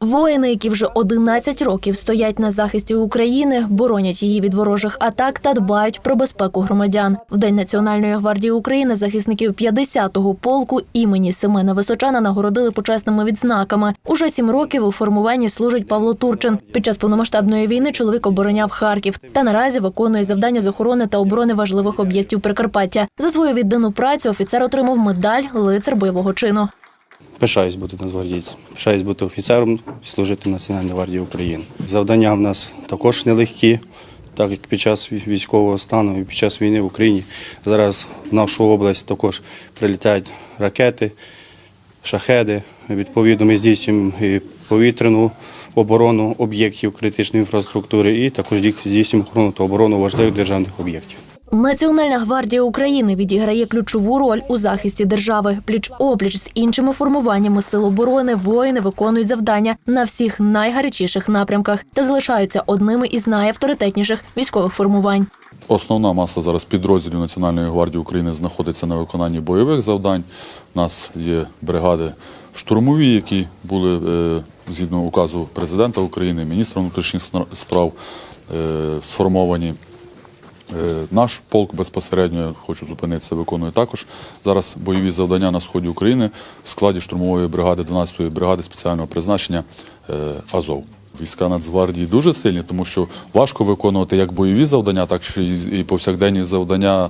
Воїни, які вже 11 років стоять на захисті України, боронять її від ворожих атак та дбають про безпеку громадян. В День Національної гвардії України захисників 50-го полку імені Семена Височана нагородили почесними відзнаками. Уже сім років у формуванні служить Павло Турчин. Під час повномасштабної війни чоловік обороняв Харків та наразі виконує завдання з охорони та оборони важливих об'єктів Прикарпаття. За свою віддану працю офіцер отримав медаль лицар бойового чину. Пишаюсь бути нацгвардійцем, пишаюсь бути офіцером і служити в Національній гвардії України. Завдання в нас також нелегкі, так як під час військового стану і під час війни в Україні. Зараз в нашу область також прилітають ракети, шахеди. Відповідно, ми здійснюємо і повітряну оборону об'єктів критичної інфраструктури і також здійснюємо охорону та оборону важливих державних об'єктів. Національна гвардія України відіграє ключову роль у захисті держави. Пліч опліч з іншими формуваннями сил оборони воїни виконують завдання на всіх найгарячіших напрямках та залишаються одними із найавторитетніших військових формувань. Основна маса зараз підрозділів Національної гвардії України знаходиться на виконанні бойових завдань. У нас є бригади штурмові, які були е, згідно указу президента України, міністра внутрішніх справ е, сформовані. Е, Наш полк безпосередньо хочу зупинитися, виконує також зараз бойові завдання на сході України в складі штурмової бригади 12-ї бригади спеціального призначення е, Азов. Війська Нацгвардії дуже сильні, тому що важко виконувати як бойові завдання, так і і повсякденні завдання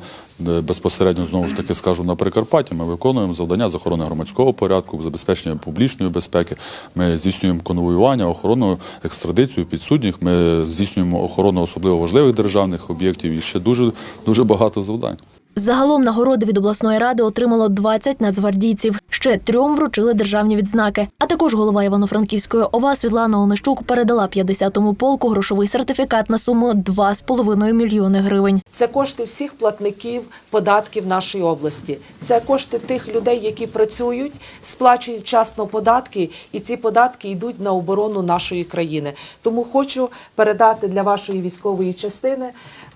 е, безпосередньо знову ж таки скажу на Прикарпатті. Ми виконуємо завдання з охорони громадського порядку, забезпечення публічної безпеки. Ми здійснюємо конвоювання, охорону, екстрадицію підсудніх. Ми здійснюємо охорону особливо важливих державних об'єктів і ще дуже дуже багато завдань. Загалом нагороди від обласної ради отримало 20 нацгвардійців. Ще трьом вручили державні відзнаки. А також голова Івано-Франківської ОВА Світлана Онищук передала 50-му полку грошовий сертифікат на суму 2,5 мільйони гривень. Це кошти всіх платників податків нашої області. Це кошти тих людей, які працюють, сплачують вчасно податки, і ці податки йдуть на оборону нашої країни. Тому хочу передати для вашої військової частини,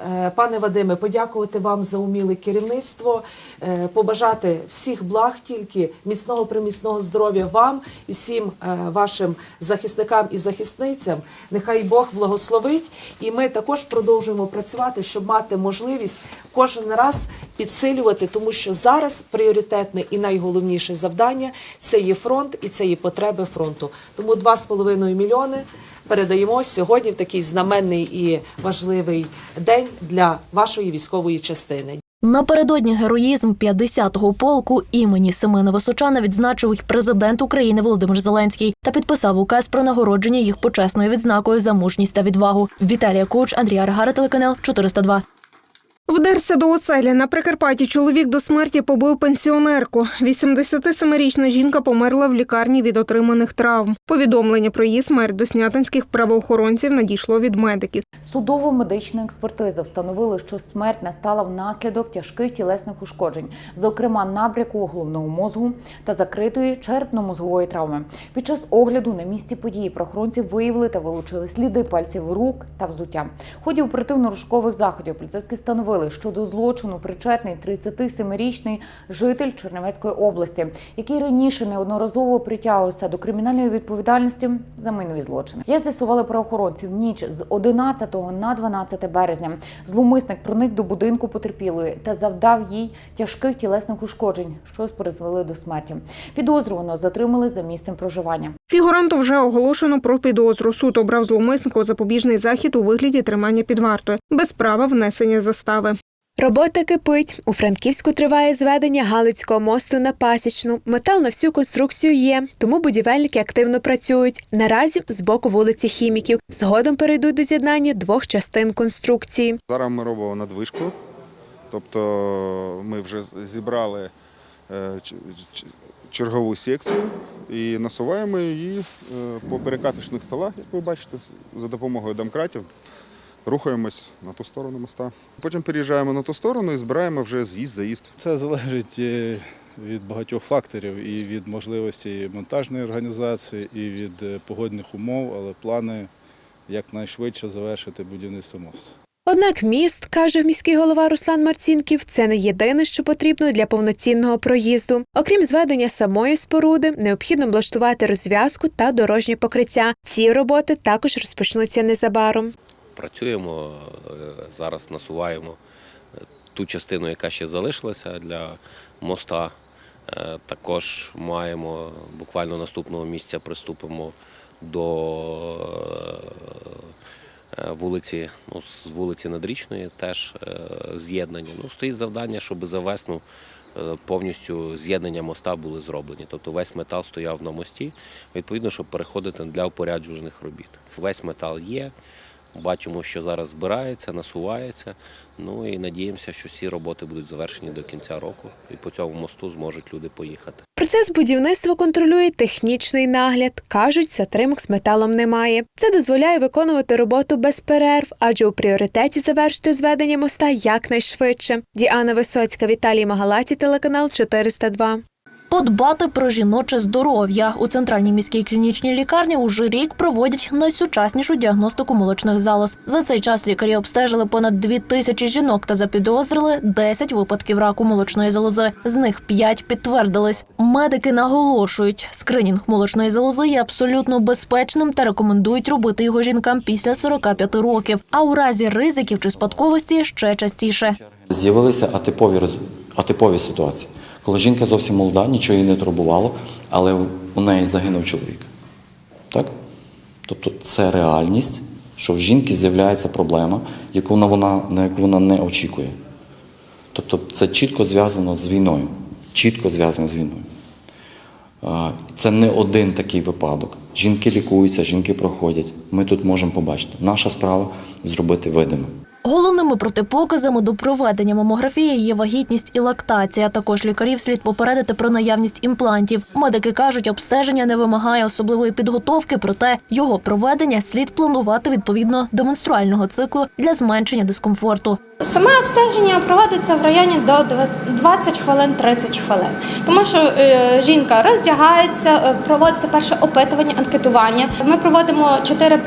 е, пане Вадиме, подякувати вам за уміле керівництво, е, побажати всіх благ тільки міцного приміцного здоров'я вам і всім е, вашим захисникам і захисницям. Нехай Бог благословить, і ми також продовжуємо працювати, щоб мати можливість кожен раз підсилювати, тому що зараз пріоритетне і найголовніше завдання це є фронт і це є потреби фронту. Тому 2,5 мільйони передаємо сьогодні в такий знаменний і важливий день для вашої військової частини. Напередодні героїзм 50-го полку імені Семена Височана відзначив їх президент України Володимир Зеленський та підписав указ про нагородження їх почесною відзнакою за мужність та відвагу. Віталія Куч, Андрій Аргара, телеканал 402. Вдерся до оселі на Прикарпатті. Чоловік до смерті побив пенсіонерку. 87-річна жінка померла в лікарні від отриманих травм. Повідомлення про її смерть до снятинських правоохоронців надійшло від медиків. Судово-медична експертиза встановила, що смерть настала внаслідок тяжких тілесних ушкоджень, зокрема набряку головного мозгу та закритої черепно-мозгової травми. Під час огляду на місці події правоохоронці виявили та вилучили сліди пальців рук та взуття. В ході оперативно-розшукових заходів поліцейські встановили, що до злочину причетний 37-річний житель Чернівецької області, який раніше неодноразово притягувався до кримінальної відповідальності за майнові злочини. Я з'ясували правоохоронці в ніч з 11 на 12 березня. Зловмисник проник до будинку потерпілої та завдав їй тяжких тілесних ушкоджень, що призвели до смерті. Підозрюваного затримали за місцем проживання. Фігуранту вже оголошено про підозру. Суд обрав зловмиснику запобіжний захід у вигляді тримання під вартою без права внесення застави. Робота кипить. У Франківську триває зведення Галицького мосту на Пасічну. Метал на всю конструкцію є, тому будівельники активно працюють. Наразі з боку вулиці Хіміків. Згодом перейдуть до з'єднання двох частин конструкції. Зараз ми робимо надвижку, тобто ми вже зібрали е, чергову секцію і насуваємо її е, по перекаточних столах, як ви бачите, за допомогою домкратів. Рухаємось на ту сторону моста. Потім переїжджаємо на ту сторону і збираємо вже з'їзд-заїзд. Це залежить е, від багатьох факторів і від можливості монтажної організації, і від е, погодних умов, але плани якнайшвидше завершити будівництво мосту. Однак міст, каже міський голова Руслан Марцінків, це не єдине, що потрібно для повноцінного проїзду. Окрім зведення самої споруди, необхідно облаштувати розв'язку та дорожнє покриття. Ці роботи також розпочнуться незабаром. Працюємо, е, зараз насуваємо е, ту частину, яка ще залишилася для моста. Е, Також маємо буквально наступного місця приступимо до вулиці, ну, з вулиці Надрічної теж з'єднання. Ну, стоїть завдання, щоб за весну повністю з'єднання моста були зроблені. Тобто весь метал стояв на мості, відповідно, щоб переходити для опоряджувальних робіт. Весь метал є. Бачимо, що зараз збирається, насувається. Ну і надіємося, що всі роботи будуть завершені до кінця року, і по цьому мосту зможуть люди поїхати. Процес будівництва контролює технічний нагляд. кажуть, затримок з металом немає. Це дозволяє виконувати роботу без перерв, адже у пріоритеті завершити зведення моста якнайшвидше. Діана Висоцька, Віталій Магалаті, телеканал 402. Подбати про жіноче здоров'я у центральній міській клінічній лікарні уже рік проводять найсучаснішу діагностику молочних залоз. За цей час лікарі обстежили понад дві тисячі жінок та запідозрили 10 випадків раку молочної залози. З них 5 підтвердились. Медики наголошують, скринінг молочної залози є абсолютно безпечним та рекомендують робити його жінкам після 45 років. А у разі ризиків чи спадковості ще частіше. З'явилися атипові, атипові ситуації, коли жінка зовсім молода, нічого її не турбувало, але у неї загинув чоловік. Так? Тобто це реальність, що в жінки з'являється проблема, яку на вона, на яку вона не очікує. Тобто це чітко зв'язано з війною. Чітко зв'язано з війною. Це не один такий випадок. Жінки лікуються, жінки проходять. Ми тут можемо побачити. Наша справа зробити видимим. Головними протипоказами до проведення мамографії є вагітність і лактація. Також лікарів слід попередити про наявність імплантів. Медики кажуть, обстеження не вимагає особливої підготовки, проте його проведення слід планувати відповідно до менструального циклу для зменшення дискомфорту. Саме обстеження проводиться в районі до 20 хвилин 30 хвилин, тому що е, жінка роздягається, е, проводиться перше опитування, анкетування. Ми проводимо 4,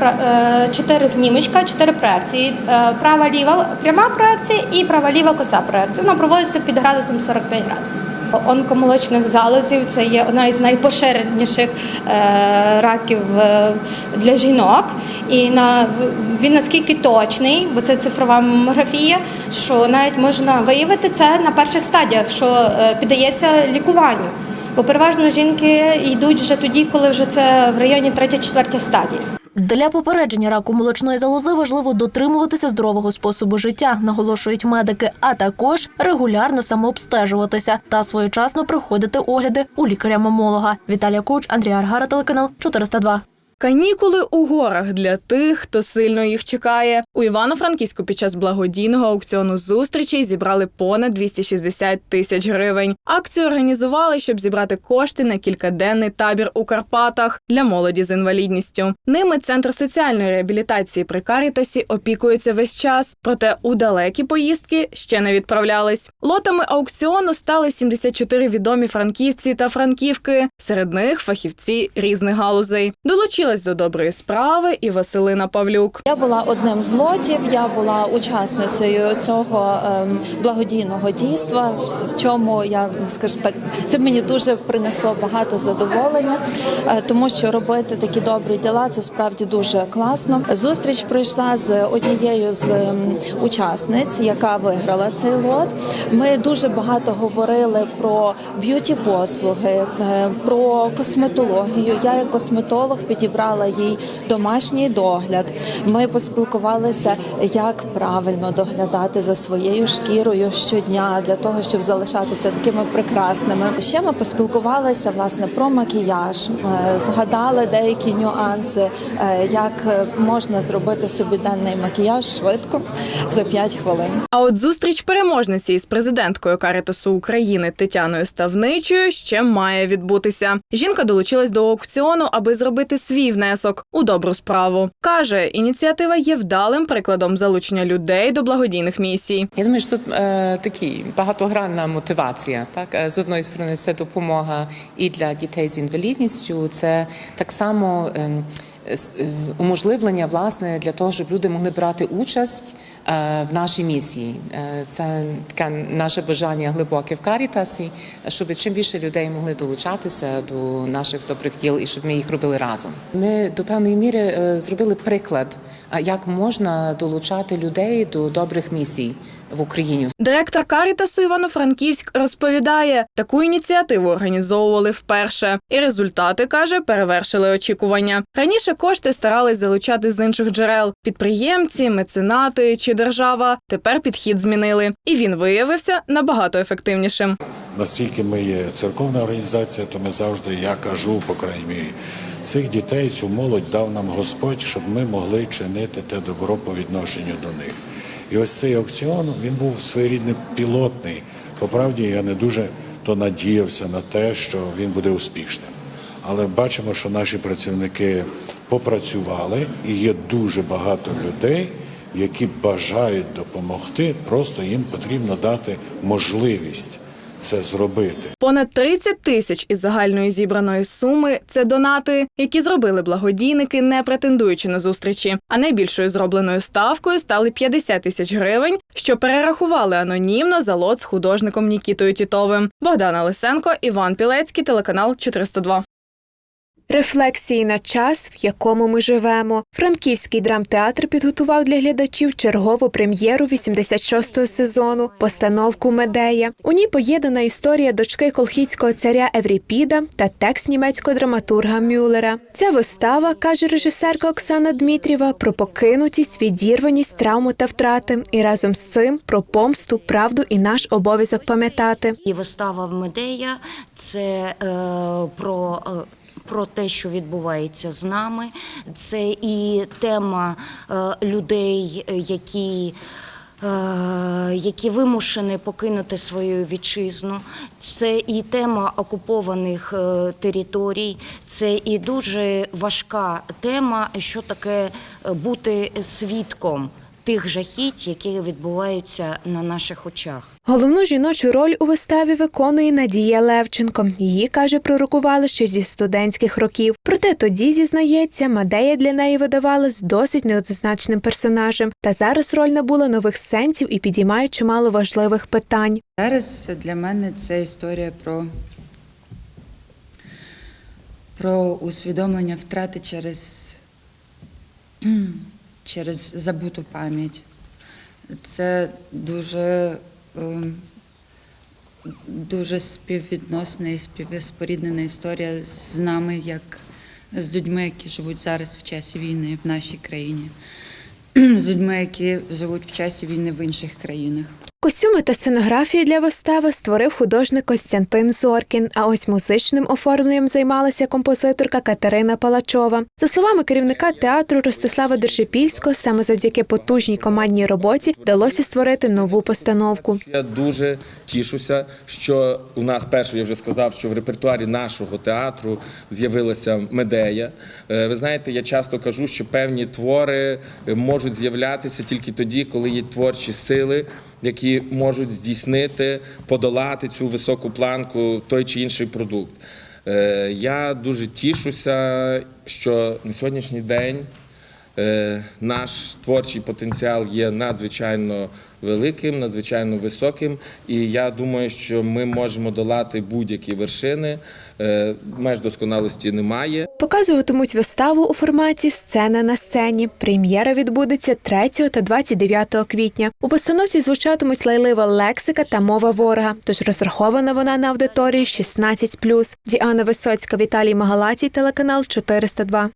4 знімочка, 4 проекції. Е, Права ліва пряма проекція і права ліва коса проекція. Вона проводиться під градусом 45 градусів. Онкомолочних залозів це є одна із найпоширеніших е, раків е, для жінок. І на він наскільки точний, бо це цифрова мамографія, що навіть можна виявити це на перших стадіях, що е, піддається лікуванню. Бо переважно жінки йдуть вже тоді, коли вже це в районі 3-4 стадії. Для попередження раку молочної залози важливо дотримуватися здорового способу життя, наголошують медики, а також регулярно самообстежуватися та своєчасно проходити огляди у лікаря-мамолога. Віталія Куч, Андрій Аргара, телеканал 402. Канікули у горах для тих, хто сильно їх чекає. У Івано-Франківську під час благодійного аукціону зустрічей зібрали понад 260 тисяч гривень. Акцію організували, щоб зібрати кошти на кількаденний табір у Карпатах для молоді з інвалідністю. Ними центр соціальної реабілітації при Карітасі опікується весь час, проте у далекі поїздки ще не відправлялись. Лотами аукціону стали 74 відомі франківці та франківки. Серед них фахівці різних галузей. Долучилась до доброї справи і Василина Павлюк. Я була одним з лотів. Я була учасницею цього ем, благодійного дійства. В чому я скажу це мені дуже принесло багато задоволення, е, тому що робити такі добрі діла це справді дуже класно. Зустріч пройшла з однією з ем, учасниць, яка виграла цей лот. Ми дуже багато говорили про б'юті послуги, е, про косметологію. Я як косметолог підібрала їй домашній догляд. Ми поспілкувалися, як правильно доглядати за своєю шкірою щодня для того, щоб залишатися такими прекрасними. Ще ми поспілкувалися власне про макіяж, е, згадали деякі нюанси, е, як можна зробити собі денний макіяж швидко за 5 хвилин. А от зустріч переможниці із президенткою Карітасу України Тетяною Ставничою ще має відбутися. Жінка долучилась до аукціону, аби зробити свій внесок у добру справу. каже, ініціатива є вдалим прикладом залучення людей до благодійних місій. Я думаю, що тут е, такі багатогранна мотивація. Так, Е, з одної сторони, це допомога і для дітей з інвалідністю. Це так само. Е, уможливлення власне для того, щоб люди могли брати участь е, в нашій місії. Е, Це таке наше бажання глибоке в Карітасі, щоб чим більше людей могли долучатися до наших добрих діл і щоб ми їх робили разом. Ми до певної міри е, зробили приклад, як можна долучати людей до добрих місій в Україні. Директор Карітасу Івано-Франківськ розповідає, таку ініціативу організовували вперше, і результати каже, перевершили очікування. Раніше кошти старались залучати з інших джерел: підприємці, меценати чи держава. Тепер підхід змінили, і він виявився набагато ефективнішим. Настільки ми є церковна організація, то ми завжди, я кажу, по крайній мірі, цих дітей, цю молодь дав нам Господь, щоб ми могли чинити те добро по відношенню до них. І ось цей аукціон він був своєрідний пілотний. По правді я не дуже то надіявся на те, що він буде успішним. Але бачимо, що наші працівники попрацювали, і є дуже багато людей, які бажають допомогти. Просто їм потрібно дати можливість це зробити. Понад 30 тисяч із загальної зібраної суми це донати, які зробили благодійники, не претендуючи на зустрічі. А найбільшою зробленою ставкою стали 50 тисяч гривень, що перерахували анонімно за лот з художником Нікітою Тітовим. Богдана Лисенко, Іван Пілецький, телеканал 402. Рефлексії на час, в якому ми живемо. Франківський драмтеатр підготував для глядачів чергову прем'єру 86-го сезону постановку Медея. У ній поєднана історія дочки колхідського царя Евріпіда та текст німецького драматурга Мюллера. Ця вистава, каже режисерка Оксана Дмитрєва, про покинутість, відірваність, травму та втрати, і разом з цим про помсту, правду і наш обов'язок пам'ятати. І вистава Медея це е, про. е, Про те, що відбувається з нами, це і тема е, людей, які, е, які вимушені покинути свою вітчизну, це і тема окупованих е, територій, це і дуже важка тема, що таке бути свідком тих жахіть, які відбуваються на наших очах. Головну жіночу роль у виставі виконує Надія Левченко. Її каже, пророкували ще зі студентських років. Проте тоді зізнається, Мадея для неї видавалась досить неоднозначним персонажем. Та зараз роль набула нових сенсів і підіймає чимало важливих питань. Зараз для мене це історія про, про усвідомлення втрати через, через забуту пам'ять. Це дуже, ем, дуже співвідносна і співспоріднена історія з нами, як з людьми, які живуть зараз в часі війни в нашій країні, з людьми, які живуть в часі війни в інших країнах. Костюми та сценографії для вистави створив художник Костянтин Зоркін. А ось музичним оформленням займалася композиторка Катерина Палачова. За словами керівника театру Ростислава Держипільського, саме завдяки потужній командній роботі вдалося створити нову постановку. Я дуже тішуся, що у нас перше, я вже сказав, що в репертуарі нашого театру з'явилася медея. Е, Ви знаєте, я часто кажу, що певні твори е, можуть з'являтися тільки тоді, коли є творчі сили, які можуть здійснити, подолати цю високу планку той чи інший продукт. Е, Я дуже тішуся, що на сьогоднішній день Наш творчий потенціал є надзвичайно великим, надзвичайно високим, і я думаю, що ми можемо долати будь-які вершини. Е, Меж досконалості немає. Показуватимуть виставу у форматі сцена на сцені. Прем'єра відбудеться 3 та 29 квітня. У постановці звучатимуть лайлива лексика та мова ворога. Тож розрахована вона на аудиторію 16+. Діана Висоцька, Віталій Магалатій, телеканал 402.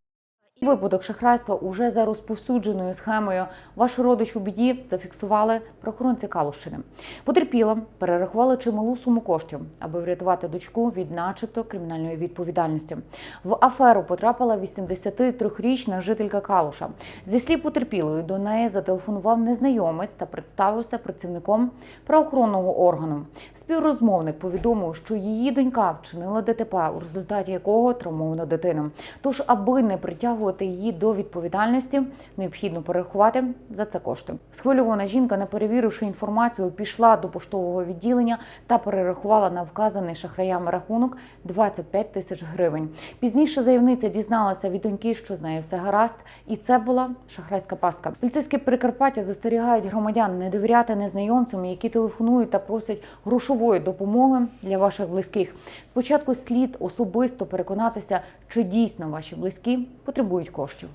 Випадок шахрайства уже за розповсюдженою схемою. Ваш родич у біді зафіксували правоохоронці Калущини. Потерпіла, перерахували чималу суму коштів, аби врятувати дочку від, начебто, кримінальної відповідальності. В аферу потрапила 83-річна жителька Калуша. Зі слів потерпілої до неї зателефонував незнайомець та представився працівником правоохоронного органу. Співрозмовник повідомив, що її донька вчинила ДТП, у результаті якого травмована дитина. Тож, аби не притягувати притягувати її до відповідальності, необхідно перерахувати за це кошти. Схвильована жінка, не перевіривши інформацію, пішла до поштового відділення та перерахувала на вказаний шахраями рахунок 25 тисяч гривень. Пізніше заявниця дізналася від доньки, що з нею все гаразд, і це була шахрайська пастка. Поліцейські Прикарпаття застерігають громадян не довіряти незнайомцям, які телефонують та просять грошової допомоги для ваших близьких. Спочатку слід особисто переконатися, чи дійсно ваші близькі потребують коштів.